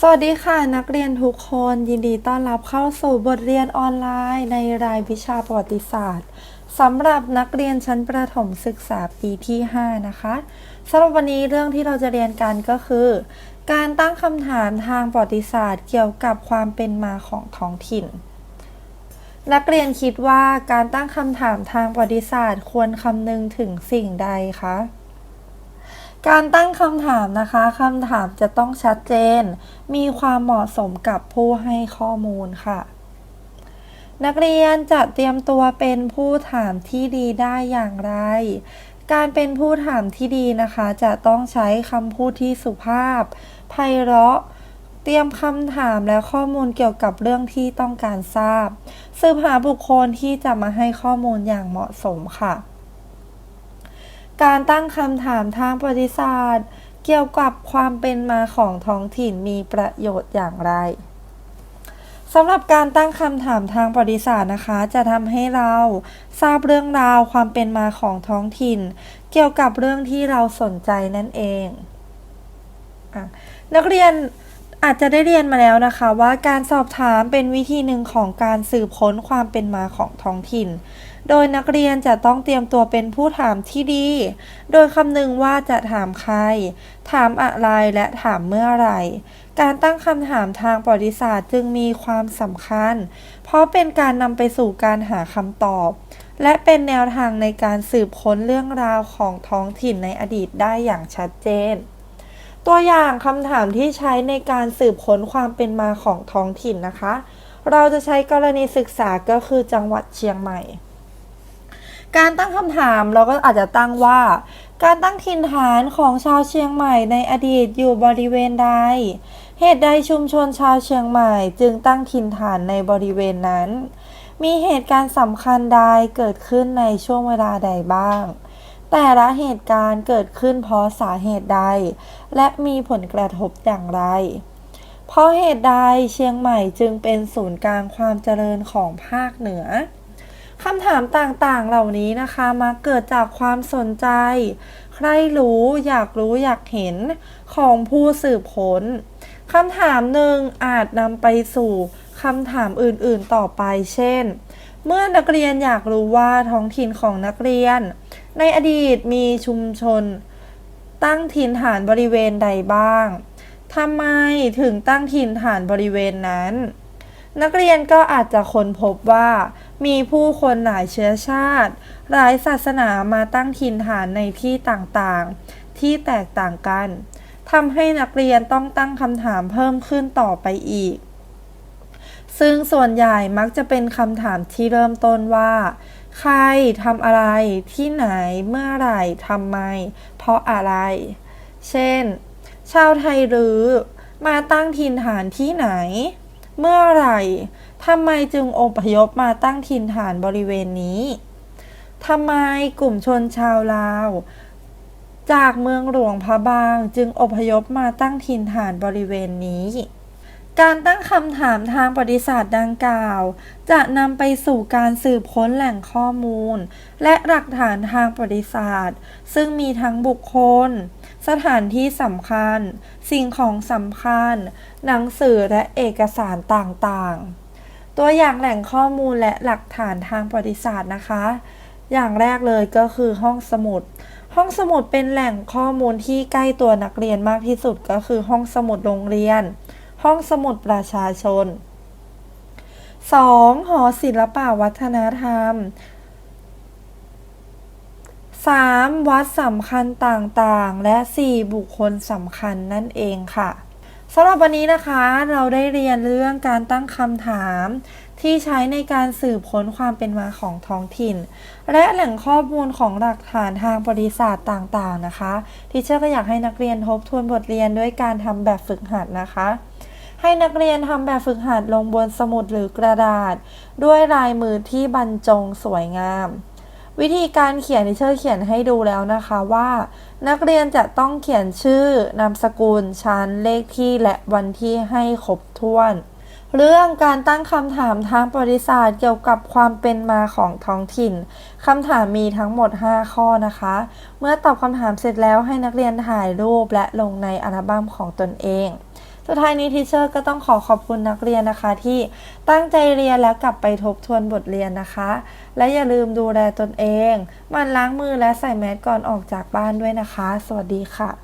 สวัสดีค่ะนักเรียนทุกคนยินดีต้อนรับเข้าสู่บทเรียนออนไลน์ ในรายวิชาประวัติศาสตร์สำหรับนักเรียนชั้นประถมศึกษาปีที่ 5 นะคะสำหรับวันนี้เรื่องที่เราจะเรียนกันก็คือ การตั้งคำถามทางประวัติศาสตร์ เกี่ยวกับความเป็นมาของท้องถิ่น นักเรียนคิดว่าการตั้งคำถามทางประวัติศาสตร์ ควรคำนึงถึงสิ่งใดคะ การตั้งคำถามนะคะคำถามจะต้องชัดเจน มีความเหมาะสมกับผู้ให้ข้อมูลค่ะ นักเรียนจะเตรียมตัวเป็นผู้ถามที่ดีได้อย่างไร การเป็นผู้ถามที่ดีนะคะ จะต้องใช้คำพูดที่สุภาพไพเราะเตรียมคำถามและข้อมูลเกี่ยวกับเรื่องที่ต้องการทราบ สืบหาบุคคลที่จะมาให้ข้อมูลอย่างเหมาะสมค่ะ การตั้งคำถามทางประวัติศาสตร์ เกี่ยวกับความเป็นมาของท้องถิ่นมีประโยชน์อย่างไรสำหรับการตั้งคำถามทางประวัติศาสตร์นะคะ จะทำให้เราทราบเรื่องราวความเป็นมาของท้องถิ่น เกี่ยวกับเรื่องที่เราสนใจนั่นเองอนักเรียน อาจจะได้เรียนมาแล้วนะคะว่าการสอบถามเป็นวิธีหนึ่งของการสืบค้นความเป็นมาของท้องถิ่น โดยนักเรียนจะต้องเตรียมตัวเป็นผู้ถามที่ดี โดยคำนึงว่าจะถามใคร ถามอะไรและถามเมื่อไหร่การตั้งคำถามทางประวัติศาสตร์จึงมีความสำคัญ เพราะเป็นการนำไปสู่การหาคำตอบ และเป็นแนวทางในการสืบค้นเรื่องราวของท้องถิ่นในอดีตได้อย่างชัดเจน ตัวอย่างคำถามที่ใช้ในการสืบค้นความเป็นมาของท้องถิ่นนะคะ เราจะใช้กรณีศึกษาก็คือจังหวัดเชียงใหม่ การตั้งคำถามเราก็อาจจะตั้งว่า การตั้งถิ่นฐานของชาวเชียงใหม่ในอดีตอยู่บริเวณใด เหตุใดชุมชนชาวเชียงใหม่จึงตั้งถิ่นฐานในบริเวณนั้น มีเหตุการณ์สำคัญใดเกิดขึ้นในช่วงเวลาใดบ้าง แต่ละเหตุการณ์เกิดขึ้นเพราะสาเหตุใด และมีผลกระทบอย่างไร เพราะเหตุใดเชียงใหม่จึงเป็นศูนย์กลางความเจริญของภาคเหนือคำถามต่างๆเหล่านี้นะคะมาเกิดจากความสนใจ ใครรู้อยากรู้อยากเห็นของผู้สืบค้นคำถามหนึ่งอาจนำไปสู่คำถามอื่นๆต่อไป เช่น เมื่อนักเรียนอยากรู้ว่าท้องถิ่นของนักเรียน ในอดีตมีชุมชน ตั้งถิ่นฐานบริเวณใดบ้างทำไมถึงตั้งถิ่นฐานบริเวณนั้น นักเรียนก็อาจจะค้นพบว่า มีผู้คนหลายเชื้อชาติ หลายศาสนามาตั้งถิ่นฐานในที่ต่างๆ ที่แตกต่างกันทำให้นักเรียนต้องตั้งคำถามเพิ่มขึ้นต่อไปอีก ซึ่งส่วนใหญ่มักจะเป็นคำถามที่เริ่มต้นว่า ใครทำอะไร ที่ไหน เมื่อไหร่ทำไม เพราะอะไร เช่น ชาวไทยหรือ มาตั้งถิ่นฐานที่ไหน เมื่อไหร่ทำไมจึงอพยพมาตั้งถิ่นฐานบริเวณนี้ทำไมกลุ่มชนชาวลาว จากเมืองหลวงพระบางจึงอพยพมาตั้งถิ่นฐานบริเวณนี้ การตั้งคำถามทางประวัติศาสตร์ดังกล่าว จะนำไปสู่การสืบค้นแหล่งข้อมูล และหลักฐานทางประวัติศาสตร์ ซึ่งมีทั้งบุคคล สถานที่สำคัญ สิ่งของสำคัญ หนังสือและเอกสารต่างๆ ตัวอย่างแหล่งข้อมูลและหลักฐานทางประวัติศาสตร์นะคะ อย่างแรกเลยก็คือห้องสมุดห้องสมุดเป็นแหล่งข้อมูลที่ใกล้ตัวนักเรียนมากที่สุดก็คือห้องสมุดโรงเรียน ห้องสมุดประชาชน 2. หอศิลปวัฒนธรรม 3. วัดสำคัญต่างๆ และ 4. บุคคลสำคัญนั่นเองค่ะสำหรับวันนี้นะคะเราได้เรียนเรื่องการตั้งคำถามที่ใช้ในการสืบค้นความเป็นมาของท้องถิ่น และแหล่งข้อมูลของหลักฐานทางประวัติศาสตร์ต่างๆนะคะ ที่เชื่อก็อยากให้นักเรียนทบทวนบทเรียนด้วยการทำแบบฝึกหัดนะคะ ให้นักเรียนทำแบบฝึกหัดลงบนสมุดหรือกระดาษ ด้วยลายมือที่บรรจงสวยงาม วิธีการเขียนที่เชอร์เขียนให้ดูแล้วนะคะว่า นักเรียนจะต้องเขียนชื่อนามสกุลชั้นเลขที่และวันที่ให้ครบถ้วน เรื่องการตั้งคำถามทางประวัติศาสตร์เกี่ยวกับความเป็นมาของท้องถิ่นคำถามมีทั้งหมด 5 ข้อนะคะ เมื่อตอบคำถามเสร็จแล้วให้นักเรียนถ่ายรูปและลงในอัลบั้มของตนเอง สุดท้ายนี้ทิเชอร์ก็ต้องขอขอบคุณนักเรียนนะคะ ที่ตั้งใจเรียนและกลับไปทบทวนบทเรียนนะคะ และอย่าลืมดูแลตนเอง มันล้างมือและใส่แมสก่อนออกจากบ้านด้วยนะคะ สวัสดีค่ะ